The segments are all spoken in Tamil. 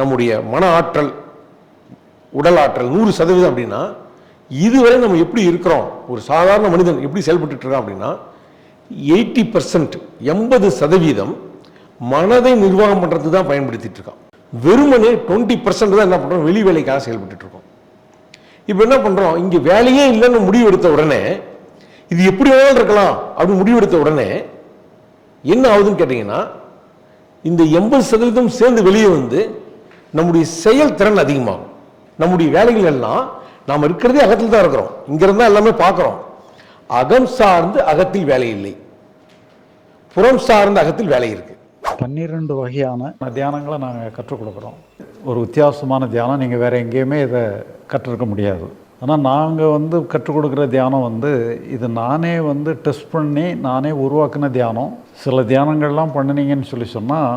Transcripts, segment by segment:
நம்முடைய மன ஆற்றல் உடல் ஆற்றல் நூறு சதவீதம் அப்படின்னா இதுவரை நம்ம எப்படி இருக்கிறோம்? ஒரு சாதாரண மனிதன் எப்படி செயல்பட்டு அப்படின்னா எயிட்டி பர்சன்ட் எண்பது சதவீதம் மனதை நிர்வாகம் பண்ணுறது தான் பயன்படுத்திட்டு இருக்கான். வெறுமனே டுவெண்ட்டி பர்சன்ட் தான் என்ன பண்ணுறோம் வெளி வேலைக்காக செயல்பட்டு இருக்கோம். இப்போ என்ன பண்ணுறோம் இங்கே வேலையே இல்லைன்னு முடிவு எடுத்த உடனே இது எப்படி வேணாலும் இருக்கலாம் அப்படின்னு முடிவு எடுத்த உடனே என்ன ஆகுதுன்னு கேட்டிங்கன்னா இந்த எண்பது சதவீதம் சேர்ந்து வெளியே வந்து நம்முடைய செயல்திறன் அதிகமாகும். நம்முடைய வேலைகள் எல்லாம் நாம் இருக்கிறதே அகத்தில் தான் இருக்கிறோம். இங்கிருந்தா எல்லாமே பார்க்குறோம். அகம் சார்ந்து அகத்தில் வேலை இல்லை. புறம் சார்ந்த அகத்தில் வேலை இருக்கு. பன்னிரெண்டு வகையான தியானங்களை நாங்கள் கற்றுக் கொடுக்குறோம். ஒரு வித்தியாசமான தியானம். நீங்கள் வேறு எங்கேயுமே இதை கற்றுருக்க முடியாது. ஆனால் நாங்கள் வந்து கற்றுக் கொடுக்குற தியானம் வந்து இது நானே வந்து டெஸ்ட் பண்ணி நானே உருவாக்கின தியானம். சில தியானங்கள்லாம் பண்ணினீங்கன்னு சொல்லி சொன்னால்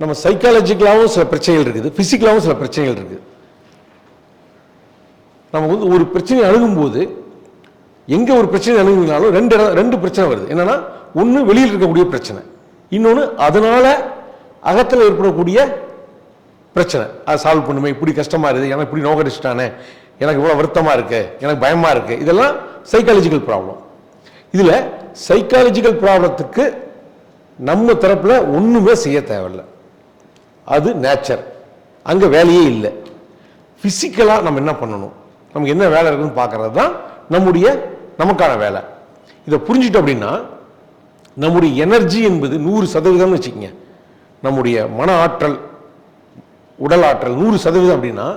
நம்ம சைக்காலஜிக்கலாகவும் சில பிரச்சனைகள் இருக்குது. ஃபிசிக்கலாகவும் சில பிரச்சனைகள் இருக்குது. நம்ம வந்து ஒரு பிரச்சனையை அணுகும்போது எங்கே ஒரு பிரச்சனை அணுகுனாலும் ரெண்டு இடம் ரெண்டு பிரச்சனை வருது. என்னன்னா ஒன்று வெளியில் இருக்கக்கூடிய பிரச்சனை. இன்னொன்று அதனால் அகத்தில் ஏற்படக்கூடிய பிரச்சனை. அதை சால்வ் பண்ணுமே இப்படி கஷ்டமாக இருக்குது. எனக்கு இப்படி நோக்கடிச்சிட்டானே எனக்கு இவ்வளோ வருத்தமாக இருக்கு. எனக்கு பயமாக இருக்குது இதெல்லாம் சைக்காலஜிக்கல் ப்ராப்ளம் இதில் சைக்காலஜிக்கல் ப்ராப்ளத்துக்கு நம்ம தரப்பில் ஒன்றுமே செய்ய தேவையில்லை. அது நேச்சர் அங்கே வேலையே இல்லை. ஃபிசிக்கலாக நம்ம என்ன பண்ணணும்? நமக்கு என்ன வேலை இருக்குன்னு பார்க்கறது தான் நம்முடைய நமக்கான வேலை. இதை புரிஞ்சுட்டோம் அப்படின்னா நம்முடைய எனர்ஜி என்பது நூறு சதவீதம்னு வச்சுக்கோங்க. நம்முடைய மன ஆற்றல் உடல் ஆற்றல் நூறு சதவீதம் அப்படின்னா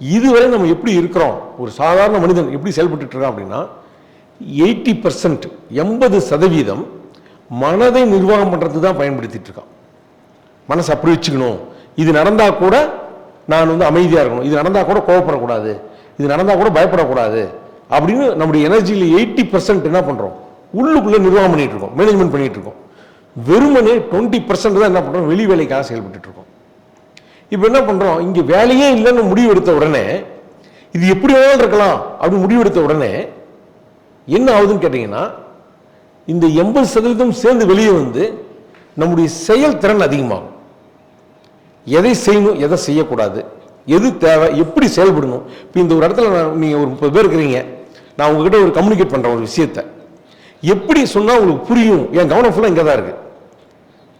இதுவரை நம்ம எப்படி இருக்கிறோம்? ஒரு சாதாரண மனிதன் எப்படி செயல்பட்டு இருக்கான் அப்படின்னா எயிட்டி பர்சன்ட் எண்பது சதவீதம் மனதை நிர்வாகம் பண்ணுறது தான் பயன்படுத்திட்டு இருக்கான். மனசை அப்படி வச்சுக்கணும். இது நடந்தால் கூட நான் வந்து அமைதியாக இருக்கணும். இது நடந்தால் கூட கோவப்படக்கூடாது. இது நடந்தால் கூட பயப்படக்கூடாது. அப்படின்னு நம்முடைய எனர்ஜியில் எயிட்டி பர்சன்ட் என்ன பண்ணுறோம் உள்ளுக்குள்ளே நிர்வாகம் பண்ணிகிட்டு இருக்கோம். மேனேஜ்மெண்ட் பண்ணிகிட்டு இருக்கோம். வெறுமனே டுவெண்ட்டி பர்சன்ட் தான் என்ன பண்ணுறோம் வெளி வேலைக்காக செயல்பட்டு இருக்கோம். இப்போ என்ன பண்ணுறோம் இங்கே வேலையே இல்லைன்னு முடிவு எடுத்த உடனே இது எப்படி வேணாலும் இருக்கலாம் அப்படின்னு முடிவு எடுத்த உடனே என்ன ஆகுதுன்னு கேட்டிங்கன்னா இந்த எண்பது சதவீதம் சேர்ந்து வெளியே வந்து நம்முடைய செயல்திறன் அதிகமாகும். எதை செய்யணும் எதை செய்யக்கூடாது? எது தேவை? எப்படி செயல்படணும்? இப்போ இந்த ஒரு இடத்துல நான் நீங்கள் ஒரு முப்பது பேர் இருக்கிறீங்க. நான் உங்ககிட்ட ஒரு கம்யூனிகேட் பண்ணுறேன் ஒரு விஷயத்தை. எப்படி சொன்னால் உங்களுக்கு புரியும்? என் கவனம் ஃபுல்லாக இங்கே தான் இருக்குது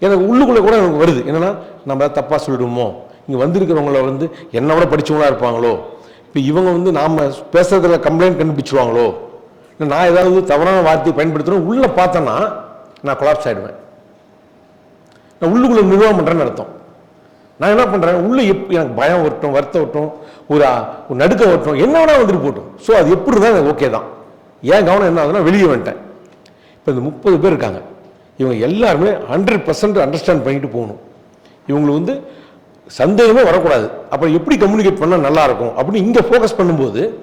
எனக்கு உள்ளுக்குள்ளே கூட எனக்கு வருது. என்னன்னா நம்ம தப்பாக சொல்லிடுமோ இங்கே வந்திருக்கிறவங்கள வந்து என்னை விட படிச்சவங்களா இருப்பாங்களோ? இப்போ இவங்க வந்து நாம் பேசுகிறதுல கம்ப்ளைண்ட் கண்டுபிடிச்சிருவாங்களோ? இல்லை நான் ஏதாவது தவறான வார்த்தையை பயன்படுத்துகிறோம் உள்ளே பார்த்தேன்னா நான் கொலாப்ஸ் ஆகிடுவேன் நான் உள்ளுக்குள்ளே நிர்வாகம் பண்ணுறேன்னு அர்த்தம். நான் என்ன பண்ணுறேன் உள்ளே எப் எனக்கு பயம் வரட்டும் வருத்த வரட்டும் ஒரு ஒரு நடுக்க வரட்டும் என்ன வேணால் வந்துட்டு போட்டும். ஸோ அது எப்படி இருந்தால் எனக்கு ஓகே தான். ஏன் கவனம் என்ன ஆகுதுன்னா வெளியே வந்துட்டேன். இப்போ இந்த முப்பது பேர் இருக்காங்க. இவங்க எல்லாருமே ஹண்ட்ரட் பர்சன்ட் அண்டர்ஸ்டாண்ட் பண்ணிட்டு போகணும். இவங்களுக்கு வந்து சந்தேகமே வரக்கூடாது. அப்புறம் எப்படி கம்யூனிகேட் பண்ணால் நல்லாயிருக்கும்? அப்படின்னு இங்கே ஃபோக்கஸ் பண்ணும்போது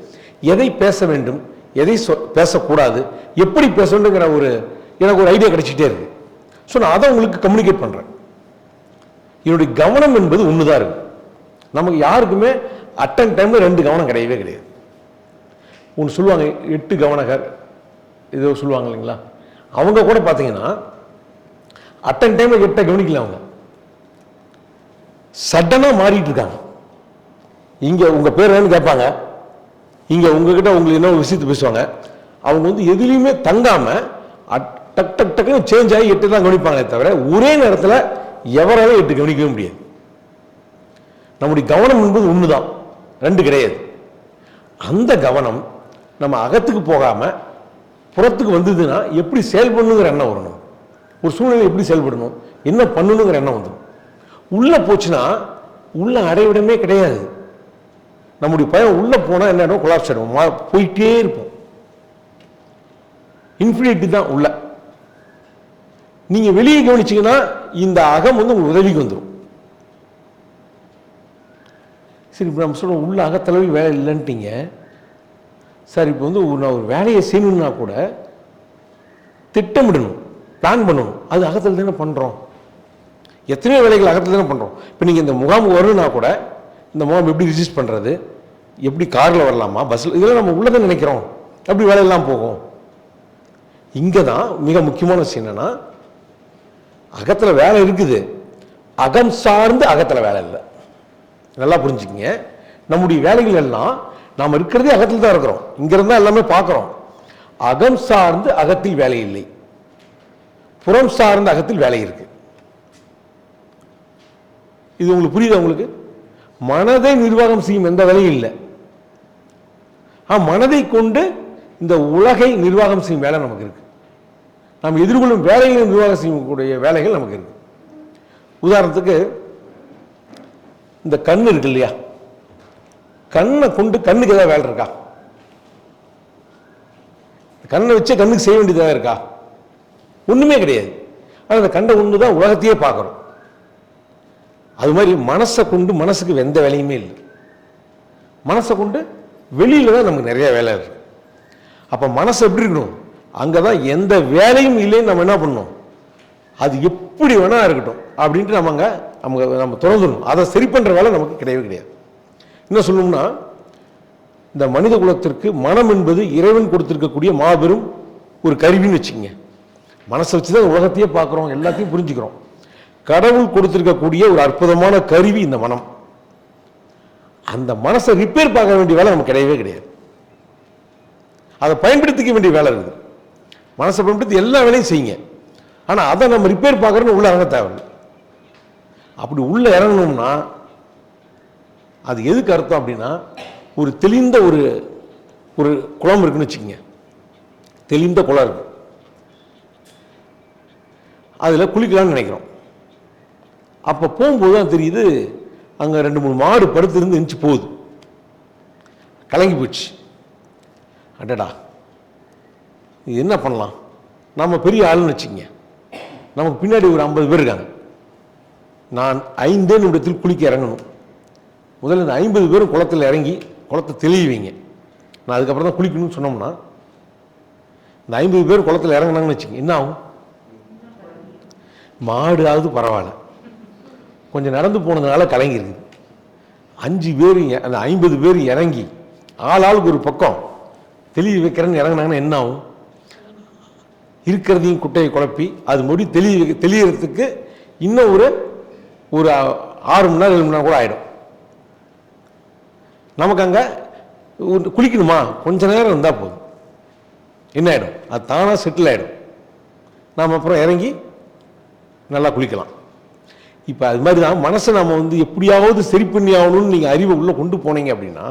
எதை பேச வேண்டும்? எதை சொ- பேசக்கூடாது? எப்படி பேசணுங்கிற ஒரு எனக்கு ஒரு ஐடியா கிடைச்சிட்டே இருக்குது ஸோ நான் அதை உங்களுக்கு கம்யூனிகேட் பண்ணுறேன் என்னுடைய கவனம் என்பது ஒன்று தான் இருக்கு. நமக்கு யாருக்குமே அட்டன் டைமில் ரெண்டு கவனம் கிடையவே கிடையாது. ஒன்று சொல்லுவாங்க எட்டு கவனகர். ஏதோ சொல்லுவாங்க இல்லைங்களா? அவங்க கூட பார்த்தீங்கன்னா அட்டன் டைமில் எட்டை கவனிக்கல அவங்க. சடனாக மாறிட்டு இருக்காங்க. இங்கே உங்கள் பேர் என்னன்னு கேட்பாங்க. இங்கே உங்ககிட்ட உங்களுக்கு என்ன விஷயத்தை பேசுவாங்க? அவங்க வந்து எதுலேயுமே தங்காமல் டக் டக் டக்குன்னு சேஞ்ச் ஆகி எட்டு தான் கவனிப்பாங்களே தவிர ஒரே நேரத்தில் எவராலும் எட்டு கவனிக்கவே முடியாது. நம்முடைய கவனம் என்பது ஒன்று தான் ரெண்டு கிடையாது. அந்த கவனம் நம்ம அகத்துக்கு போகாமல் புறத்துக்கு வந்ததுன்னா எப்படி செயல்படணுங்கிற எண்ணம் வரணும். ஒரு சூழ்நிலை எப்படி செயல்படணும் என்ன பண்ணணுங்கிற எண்ணம் வந்துடும். உள்ளே போச்சுன்னா உள்ள அடைவிடமே கிடையாது. நம்முடைய பயம் உள்ளே போனால் என்ன இடம் கொலாப்ஸ் ஆகிடும் போயிட்டே இருப்போம். இன்ஃபினிட்டி தான் உள்ள. நீங்கள் வெளியே கவனிச்சீங்கன்னா இந்த அகம் வந்து உங்களுக்கு உதவிக்கு வந்துடும் சரி இப்போ நம்ம சொல்கிறோம் உள்ள அகத்தளவு வேலை இல்லைன்ட்டீங்க. சார் இப்போ வந்து ஒரு நான் ஒரு வேலையை செய்யணும்னா கூட திட்டமிடணும் பிளான் பண்ணணும். அது அகத்தில் தானே பண்ணுறோம் எத்தனையோ வேலைகள் அகத்தில் தானே பண்ணுறோம் இப்போ நீங்கள் இந்த முகாம் வரணும்னா கூட இந்த முகாம் எப்படி ரிஜிஸ்ட் பண்ணுறது எப்படி காரில் வரலாமா பஸ்ஸில் இதெல்லாம் நம்ம உள்ளதை நினைக்கிறோம். அப்படி வேலையெல்லாம் போகும். இங்கே தான் மிக முக்கியமான விஷயம் என்னென்னா அகத்தில் வேலை இருக்குது. அகம் சார்ந்து அகத்தில் வேலை இல்லை. நல்லா புரிஞ்சுக்கிங்க. நம்முடைய வேலைகள் எல்லாம் நாம் இருக்கிறதே அகத்தில் தான் இருக்கிறோம். இங்கிருந்தா எல்லாமே பார்க்குறோம். அகம் சார்ந்து அகத்தில் வேலை இல்லை. புறம் சார்ந்த அகத்தில் வேலை இருக்கு. இது உங்களுக்கு புரியுதா உங்களுக்கு? மனதை நிர்வாகம் செய்யும் எந்த வேலையும் இல்லை. மனதை கொண்டு இந்த உலகை நிர்வாகம் செய்யும் வேலை நமக்கு இருக்கு. நாம் எதிர்கொள்ளும் வேலைகளை நிர்வாகம் செய்யக்கூடிய வேலைகள் நமக்கு இருக்கு. உதாரணத்துக்கு இந்த கண் இருக்கு இல்லையா? கண்ணை கொண்டு கண்ணுக்கு ஏதாவது வேலை இருக்கா? கண்ணை வச்சு கண்ணுக்கு செய்ய வேண்டியதாக இருக்கா? ஒண்ணுமே கிடையாது. ஆனால் அந்த கண்டை ஒன்று தான் உலகத்தையே பார்க்குறோம் அது மாதிரி மனசை கொண்டு மனசுக்கு எந்த வேலையுமே இல்லை. மனசை கொண்டு வெளியில தான் நமக்கு நிறைய வேலை இருக்கு. அப்போ மனசு எப்படி இருக்கணும்? அங்கே தான் எந்த வேலையும் இல்லைன்னு நம்ம என்ன பண்ணணும்? அது எப்படி வேணா இருக்கட்டும். அப்படின்ட்டு நம்ம அங்கே நம்ம நம்ம திறந்துடணும் அதை சரி பண்ணுற வேலை நமக்கு கிடையவே கிடையாது. என்ன சொல்லணும்னா இந்த மனித குலத்திற்கு மனம் என்பது இறைவன் கொடுத்துருக்கக்கூடிய மாபெரும் ஒரு கருவின்னு வச்சுக்கோங்க. மனசை வச்சு தான் உலகத்தையே பார்க்குறோம் எல்லாத்தையும் புரிஞ்சுக்கிறோம். கடவுள் கொடுத்துருக்கக்கூடிய ஒரு அற்புதமான கருவி இந்த மனம். அந்த மனசை ரிப்பேர் பார்க்க வேண்டிய வேலை நமக்கு கிடையவே கிடையாது. அதை பயன்படுத்திக்க வேண்டிய வேலை இருக்குது. மனசை பயன்படுத்தி எல்லா வேலையும் செய்யுங்க. ஆனால் அதை நம்ம ரிப்பேர் பார்க்குறோன்னு உள்ள இறங்க தேவையில்லை. அப்படி உள்ள இறங்கணும்னா அது எதுக்கு அர்த்தம் அப்படின்னா ஒரு தெளிந்த ஒரு ஒரு குளம் இருக்குன்னு வச்சுக்கோங்க. தெளிந்த குளம் இருக்கு. அதில் குளிக்கலாம்னு நினைக்கிறோம். அப்போ போகும்போது தான் தெரியுது அங்கே ரெண்டு மூணு மாடு படுத்திருந்து இருந்துச்சு போகுது. கலங்கி போச்சு. அடடா. என்ன பண்ணலாம்? நம்ம பெரிய ஆளுன்னு வச்சுக்கங்க. நமக்கு பின்னாடி ஒரு ஐம்பது பேர் இருக்காங்க. நான் ஐந்தே நிமிடத்தில் குளிக்க இறங்கணும். முதல்ல இந்த ஐம்பது பேரும் குளத்தில் இறங்கி குளத்தை தெளிவிங்க நான் அதுக்கப்புறம் தான் குளிக்கணும்னு சொன்னோம்னா இந்த ஐம்பது பேர் குளத்தில் இறங்குனாங்கன்னு வச்சுங்க என்ன ஆகும்? மாடாவது பரவாயில்ல. கொஞ்சம் நடந்து போனதுனால கலங்கிருக்கு அஞ்சு பேர் அந்த ஐம்பது பேர் இறங்கி ஆள் ஆளுக்கு ஒரு பக்கம் தெளிவு வைக்கிறேன்னு இறங்குனாங்கன்னா என்ன ஆகும்? இருக்கிறதையும் குட்டையை குழப்பி அது முடி தெளி தெளியறதுக்கு இன்னும் ஒரு ஒரு ஆறு மணி நேரம் ஏழு மணி நேரம் கூட ஆகிடும் நமக்கு அங்கே குளிக்கணுமா? கொஞ்ச நேரம் இருந்தால் போதும். என்ன ஆகிடும் அது தானாக செட்டில் ஆகிடும் நாம் அப்புறம் இறங்கி நல்லா குளிக்கலாம். இப்போ அது மாதிரி தான் மனசை நம்ம வந்து எப்படியாவது சரி பண்ணி ஆகணும்னு நீங்கள் அறிவை உள்ளே கொண்டு போனீங்க அப்படின்னா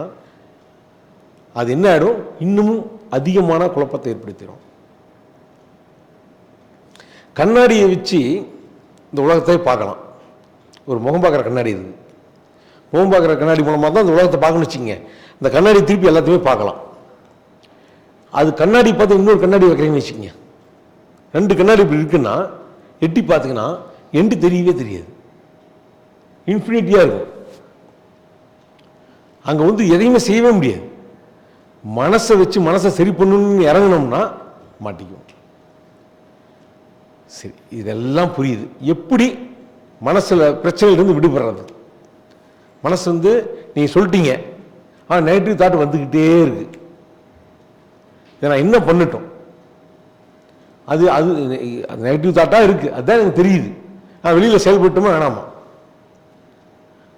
அது என்ன ஆகிடும் இன்னமும் அதிகமான குழப்பத்தை ஏற்படுத்திடும். கண்ணாடியை வச்சு இந்த உலகத்தை பார்க்கலாம். ஒரு முகம் பார்க்குற கண்ணாடி இருக்குது முகம் பார்க்குற கண்ணாடி மூலமாக தான் இந்த உலகத்தை பார்க்கணும் வச்சுங்க இந்த கண்ணாடி திருப்பி எல்லாத்தையுமே பார்க்கலாம். அது கண்ணாடி பார்த்து இன்னொரு கண்ணாடி வைக்கிறீங்கன்னு வச்சுக்கோங்க. ரெண்டு கண்ணாடி இப்படி இருக்குன்னா எட்டி பார்த்தீங்கன்னா எண்டு தெரியவே தெரியாது. இன்ஃபினிட்டியாக இருக்கும். அங்கே வந்து எதையுமே செய்யவே முடியாது. மனசை வச்சு மனசை சரி பண்ணணும்னு இறங்கினோம்னா மாட்டிக்குவோம். சரி இதெல்லாம் புரியுது. எப்படி மனசில் பிரச்சனையிலிருந்து விடுபடுறது? மனசு வந்து நீங்கள் சொல்லிட்டீங்க. ஆனால் நெகட்டிவ் தாட் வந்துக்கிட்டே இருக்கு. இதை நான் என்ன பண்ணட்டும். அது அது நெகட்டிவ் தாட்டாக இருக்குது அதுதான் எனக்கு தெரியுது. நான் வெளியில் செயல்பட்டுமா வேணாமா?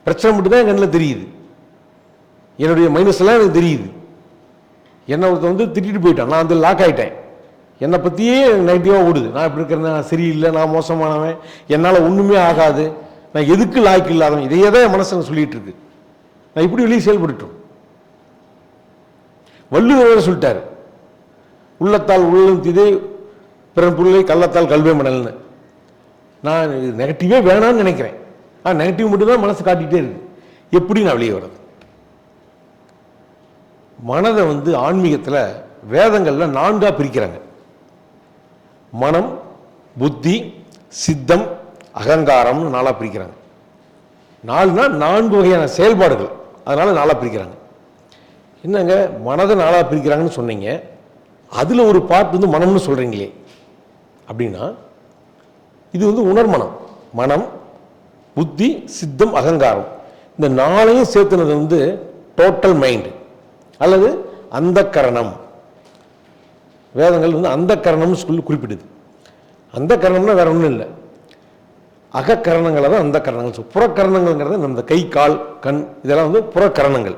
பிரச்சனை மட்டும் தான் என் கண்ணில் தெரியுது. என்னுடைய மைனஸ் எல்லாம் எனக்கு தெரியுது. என்னை ஒருத்தன் வந்து திட்டிட்டு போயிட்டான். நான் வந்து லாக் ஆகிட்டேன் என்னை பற்றியே நெகட்டிவாக ஓடுது. நான் இப்படி இருக்கிறேன் நான் சரியில்லை நான் மோசமானவன் என்னால் ஒன்றுமே ஆகாது. நான் எதுக்கு லாய்க்கு இல்லாதவன்? இதையே தான் என் மனசில் சொல்லிகிட்டு இருக்கு. நான் இப்படி வெளியே செயல்பட்டுட்டோம். வள்ளுவர் சொல்லிட்டார் உள்ளத்தால் உள்ளம் திதை பிறன் பொருளை கள்ளத்தால் கல்வே மணல்னு. நான் நெகட்டிவே வேணாம்னு நினைக்கிறேன். ஆ நெகட்டிவ் மட்டும்தான் மனசு காட்டிகிட்டே இருக்கு. எப்படி நான் வெளியே வர்றது? மனதை வந்து ஆன்மீகத்தில் வேதங்களில் நான்காக பிரிக்கிறாங்க. மனம் புத்தி சித்தம் அகங்காரம்னு நாளாக பிரிக்கிறாங்க. நாலுனா நான்கு வகையான செயல்பாடுகள். அதனால் நாளாக பிரிக்கிறாங்க. என்னங்க? மனதை நாளாக பிரிக்கிறாங்கன்னு சொன்னீங்க. அதில் ஒரு பார்ட் வந்து மனம்னு சொல்கிறீங்களே அப்படின்னா இது வந்து உணர்மனம். மனம் புத்தி சித்தம் அகங்காரம். இந்த நாளையும் சேர்த்துனது வந்து டோட்டல் மைண்டு அல்லது அந்த கரணம் வேதங்கள் வந்து அந்த கரணம்னு சொல்லி குறிப்பிடுது அந்த கரணம்னா வேற ஒன்றும் இல்லை. அகக்கரணங்களை தான் அந்த கரணங்கள் சொல். புறக்கரணங்கள்ங்கிறது நம்ம கை கால் கண் இதெல்லாம் வந்து புறக்கரணங்கள்.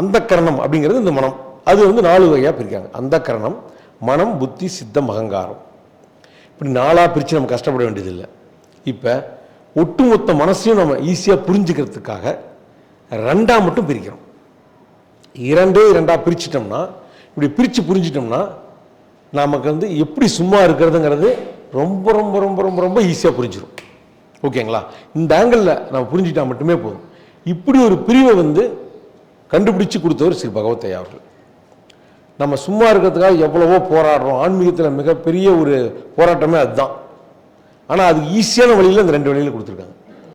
அந்த கரணம் அப்படிங்கிறது இந்த மனம். அது வந்து நாலு வகையாக பிரிக்காங்க அந்த கரணம் மனம் புத்தி சித்தம் அகங்காரம். இப்படி நாளாக பிரித்து நம்ம கஷ்டப்பட வேண்டியதில்லை. இப்போ ஒட்டுமொத்த மனசையும் நம்ம ஈஸியாக புரிஞ்சுக்கிறதுக்காக ரெண்டாக மட்டும் பிரிக்கிறோம். இரண்டே இரண்டாக பிரிச்சிட்டோம்னா இப்படி பிரித்து புரிஞ்சிட்டோம்னா நமக்கு வந்து எப்படி சும்மா இருக்கிறதுங்கிறது ரொம்ப ரொம்ப ரொம்ப ரொம்ப ரொம்ப ஈஸியாக புரிஞ்சிடும் ஓகேங்களா? இந்த ஆங்கிளில் நம்ம புரிஞ்சிட்டா மட்டுமே போதும். இப்படி ஒரு பிரிவை வந்து கண்டுபிடிச்சு கொடுத்தவர் ஸ்ரீ பகவத்தையா அவர்கள். நம்ம சும்மா இருக்கிறதுக்காக எவ்வளவோ போராடுறோம். ஆன்மீகத்தில் மிகப்பெரிய ஒரு போராட்டமே அதுதான். ஆனால் அது ஈஸியான வழியில் இந்த ரெண்டு வழியில் கொடுத்துருக்காங்க.